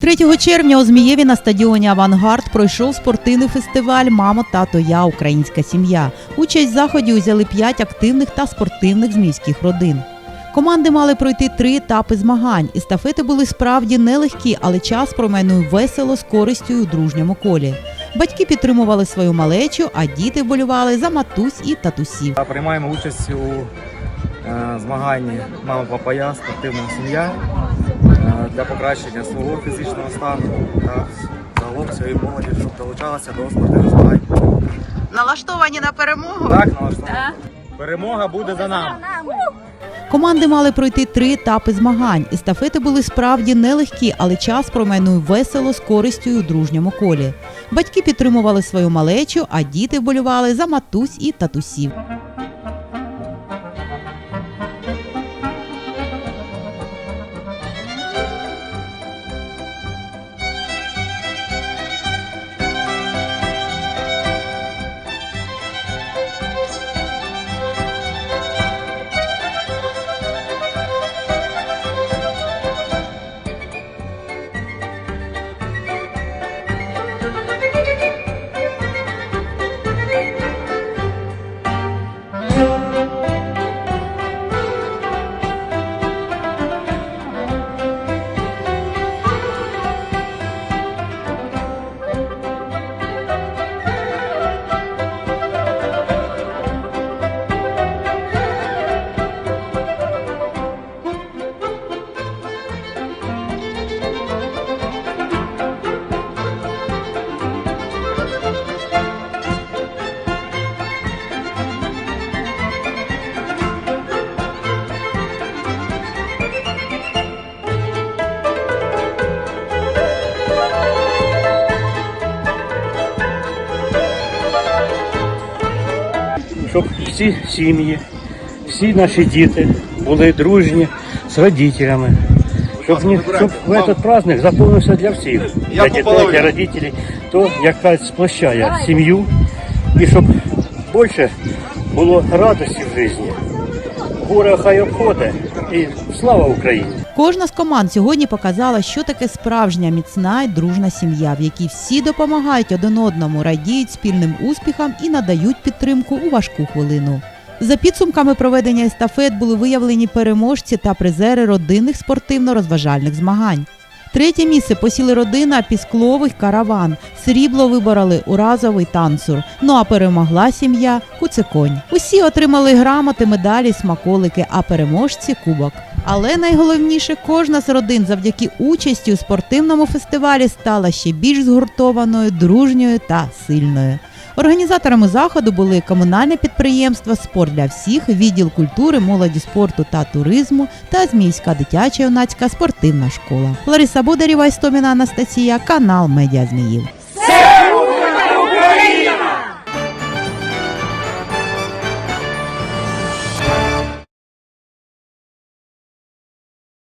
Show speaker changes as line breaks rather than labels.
3 червня у Змієві на стадіоні Авангард пройшов спортивний фестиваль Мамо, тато, я українська сім'я. Участь в заході узяли 5 активних та спортивних зміївських родин. Команди мали пройти три етапи змагань. Естафети були справді нелегкі, але час промайнув весело з користю у дружньому колі. Батьки підтримували свою малечу, а діти вболювали за матусь і татусів.
Приймаємо участь у е, змаганні Мама, папа, я, спортивна сім'я для покращення свого фізичного стану та загалом своєї молоді, щоб долучалася до спортивних змагань.
Налаштовані на перемогу.
Так, налаштовано. Перемога буде за нами.
Команди мали пройти три етапи змагань. Естафети були справді нелегкі, але час промайнув весело з користю і у дружньому колі. Батьки підтримували свою малечу, а діти вболювали за матусь і татусів.
Щоб всі сім'ї, всі наші діти були дружні з родителями. Щоб, ні, щоб в этот праздник заповнився для всіх, для дітей, для родителей, то якась сплощає сім'ю, і щоб більше було радості в житті. Горе хай обходить, і слава Україні!
Кожна з команд сьогодні показала, що таке справжня міцна і дружна сім'я, в якій всі допомагають один одному, радіють спільним успіхам і надають підтримку у важку хвилину. За підсумками проведення естафет були виявлені переможці та призери родинних спортивно-розважальних змагань. Третє місце посіли родина Пісклових караван. Срібло вибороли уразовий танцур. Ну а перемогла сім'я Куциконь. Усі отримали грамоти, медалі, смаколики, а переможці кубок. Але найголовніше, кожна з родин завдяки участі у спортивному фестивалі стала ще більш згуртованою, дружньою та сильною. Організаторами заходу були комунальне підприємство Спорт для всіх, відділ культури, молоді спорту та туризму та Зміївська дитяча юнацька спортивна школа. Лариса Бодарєва, Істоміна Анастасія, канал Медіа Зміїв.